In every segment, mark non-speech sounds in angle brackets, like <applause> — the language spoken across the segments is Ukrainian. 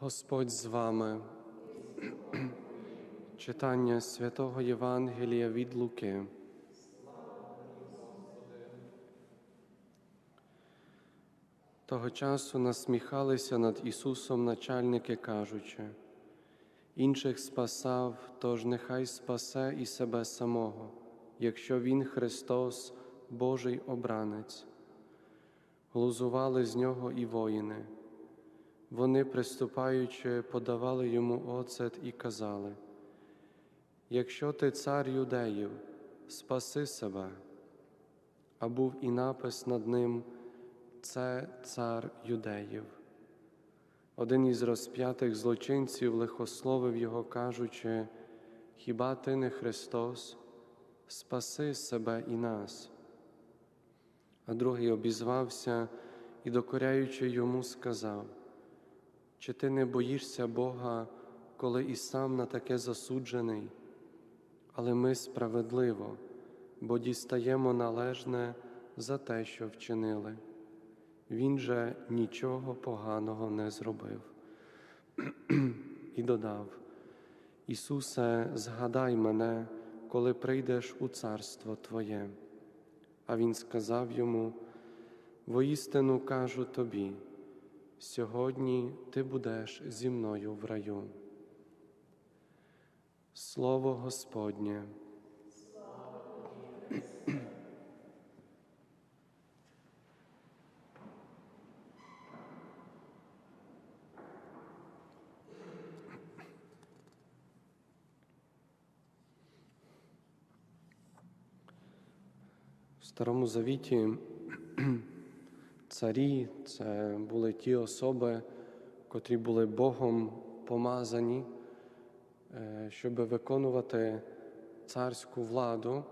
Господь з вами. Читання святого Євангелія від Луки. Того часу насміхалися над Ісусом начальники, кажучи, інших спасав, тож нехай спасе і себе самого, якщо Він Христос, Божий обранець. Глузували з нього і воїни. Вони, приступаючи, подавали йому оцет і казали: Якщо ти цар юдеїв, спаси себе. А був і напис над ним Це цар юдеїв. Один із розп'ятих злочинців лихословив його, кажучи: Хіба ти не Христос? Спаси себе і нас. А другий обізвався і, докоряючи йому, сказав: Чи ти не боїшся Бога, коли і сам на таке засуджений? Але ми справедливо, бо дістаємо належне за те, що вчинили. Він же нічого поганого не зробив. <clears throat> І додав: Ісусе, згадай мене, коли прийдеш у царство Твоє. А Він сказав йому: Воістину кажу тобі, сьогодні ти будеш зі мною в раю. Слово Господнє. В Старому Завіті царі це були ті особи, котрі були Богом помазані, е, щоб виконувати царську владу.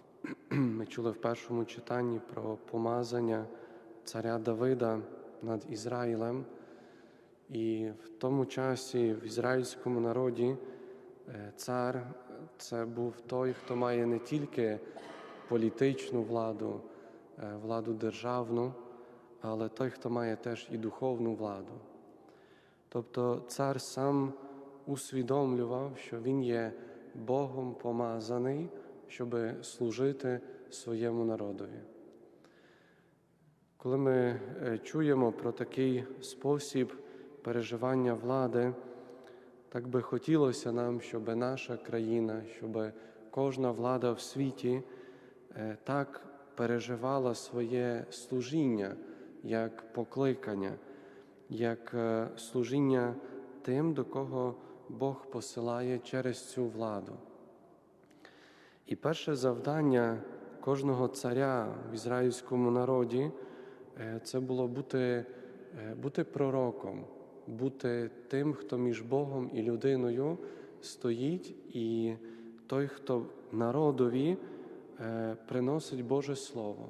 <clears throat> Ми чули в першому читанні про помазання царя Давида над Ізраїлем. І в тому часі в ізраїльському народі е, цар це був той, хто має не тільки політичну владу, е, владу державну, але той, хто має теж і духовну владу. Тобто цар сам усвідомлював, що він є Богом помазаний, щоб служити своєму народові. Коли ми е, чуємо про такий спосіб переживання влади, так би хотілося нам, щоб наша країна, щоб кожна влада в світі е, так переживала своє служіння як покликання, як е, служіння тим, до кого Бог посилає через цю владу. І перше завдання кожного царя в ізраїльському народі е, це було бути, бути пророком, бути тим, хто між Богом і людиною стоїть, і той, хто народові е, приносить Боже Слово,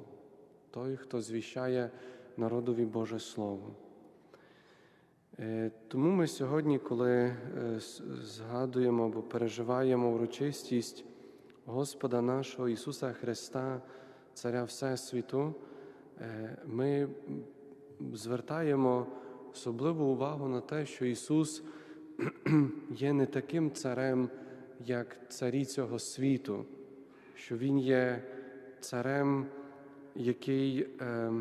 той, хто звіщає народові Боже Слово. Е, тому ми сьогодні, коли е, згадуємо або переживаємо урочистість Господа нашого Ісуса Христа, Царя Всесвіту, ми звертаємо особливу увагу на те, що Ісус <clears throat> є не таким царем, як царі цього світу, що Він є царем, який е,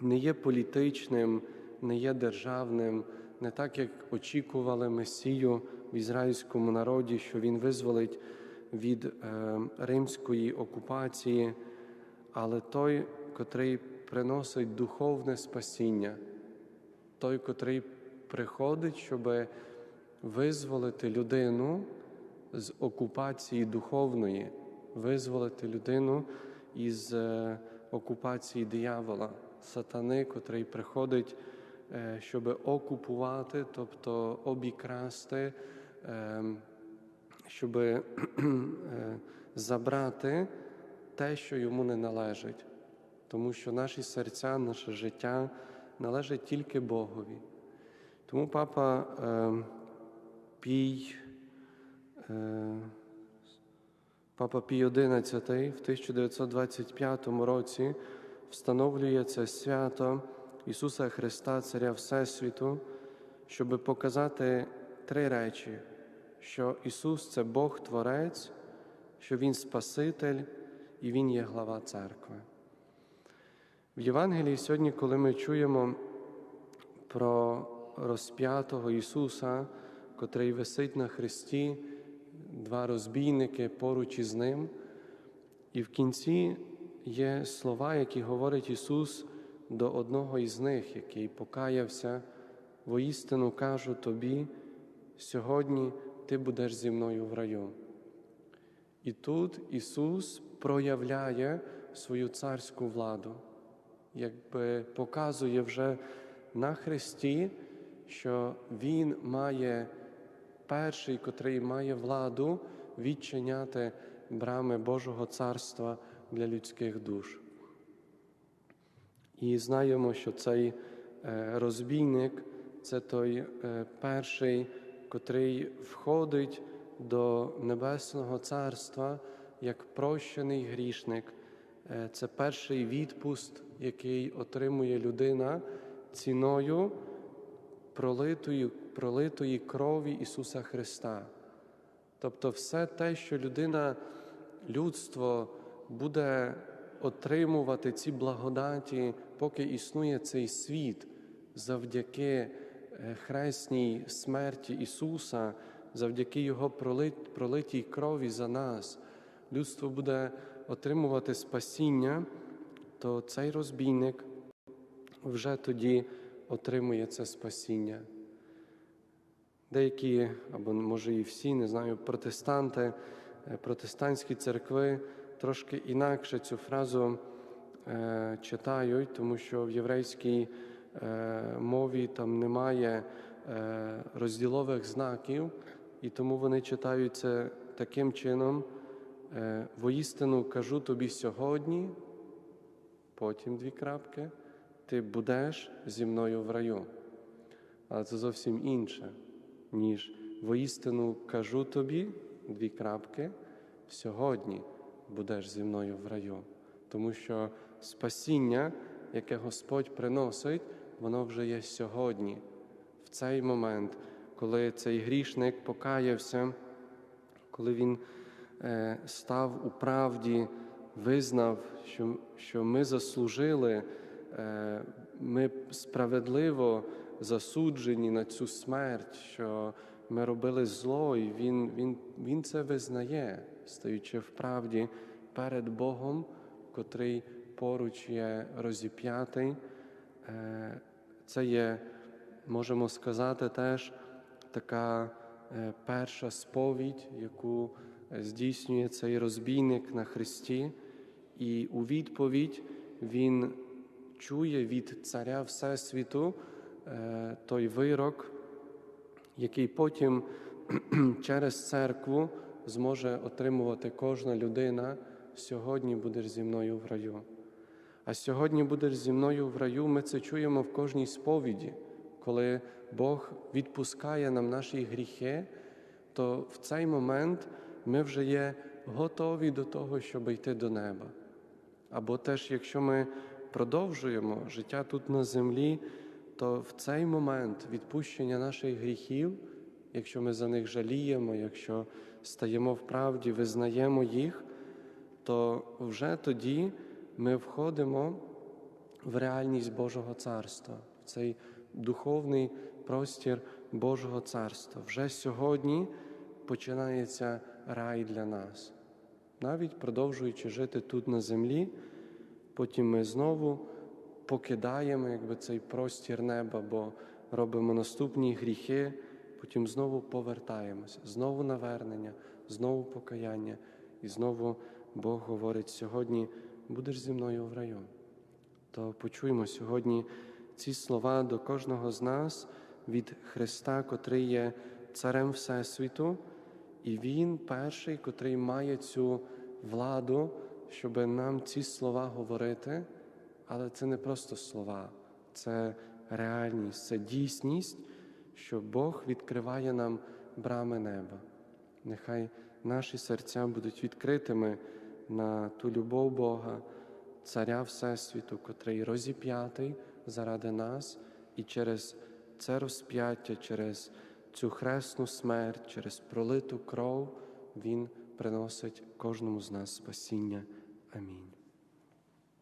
не є політичним, не є державним, не так, як очікували Месію в ізраїльському народі, що Він визволить від е, римської окупації, але той, котрий приносить духовне спасіння той, котрий приходить, щоб визволити людину з окупації духовної, визволити людину із е, окупації диявола, сатани, котрий приходить, е, щоб окупувати, тобто обікрасти, ем, щоб е, забрати те, що йому не належить. Тому що наші серця, наше життя належить тільки Богові. Тому папа е, Пій, е, папа Пій XI в 1925 році встановлює це свято Ісуса Христа, Царя Всесвіту, щоб показати три речі: що Ісус це Бог Творець, що Він Спаситель і Він є глава церкви. В Євангелії сьогодні, коли ми чуємо про розп'ятого Ісуса, котрий висить на хресті, два розбійники поруч із ним, і в кінці є слова, які говорить Ісус до одного із них, який покаявся, воістину кажу тобі, сьогодні ти будеш зі мною в раю. І тут Ісус проявляє свою царську владу, якби показує вже на Христі, що Він має перший, котрий має владу відчиняти брами Божого царства для людських душ. І знаємо, що цей е, розбійник це той е, перший, котрий входить до Небесного Царства як прощений грішник. Е, Це перший відпуст, який отримує людина ціною пролитої, пролитої крові Ісуса Христа. Тобто, все те, що людина, людство буде отримувати ці благодаті, поки існує цей світ, завдяки е, хресній смерті Ісуса, завдяки Його пролитій крові за нас, людство буде отримувати спасіння, то цей розбійник вже тоді отримує це спасіння. Деякі, або може і всі, не знаю, протестанти, е, протестантські церкви трошки інакше цю фразу е, читають, тому що в єврейській е, мові там немає е, розділових знаків, і тому вони читають це таким чином. Е, Воістину кажу тобі сьогодні, потім дві крапки, ти будеш зі мною в раю. Але це зовсім інше, ніж воістину кажу тобі дві крапки, сьогодні будеш зі мною в раю. Тому що спасіння, яке Господь приносить, воно вже є сьогодні, в цей момент, коли цей грішник покаявся, коли він е, став у правді, визнав, що, що ми заслужили, е, ми справедливо засуджені на цю смерть, що ми робили зло, і він, він, він це визнає, стаючи в правді перед Богом, котрий поруч є розіп'ятий. Е, Це є, можемо сказати, теж така е, перша сповідь, яку здійснює цей розбійник на Христі, і у відповідь він чує від Царя Всесвіту е, той вирок, який потім <clears throat> через церкву зможе отримувати кожна людина. Сьогодні будеш зі мною в раю. А сьогодні будеш зі мною в раю. Ми це чуємо в кожній сповіді, коли Бог відпускає нам наші гріхи, то в цей момент ми вже є готові до того, щоб йти до неба. Або теж, якщо ми продовжуємо життя тут на землі, то в цей момент відпущення наших гріхів, якщо ми за них жаліємо, якщо стаємо в правді, визнаємо їх, то вже тоді ми входимо в реальність Божого царства, в цей духовний простір Божого царства. Вже сьогодні починається рай для нас. Навіть продовжуючи жити тут на землі, потім ми знову покидаємо якби, цей простір неба, бо робимо наступні гріхи, потім знову повертаємося, знову навернення, знову покаяння. І знову Бог говорить сьогодні, будеш зі мною в раю. То почуємо сьогодні ці слова до кожного з нас від Христа, котрий є царем Всесвіту, і Він перший, котрий має цю владу, щоб нам ці слова говорити. Але це не просто слова, це реальність, це дійсність, що Бог відкриває нам брами неба. Нехай наші серця будуть відкритими на ту любов Бога, Царя Всесвіту, котрий розіп'ятий заради нас і через це розп'яття, через цю хресну смерть, через пролиту кров Він приносить кожному з нас спасіння. Амінь.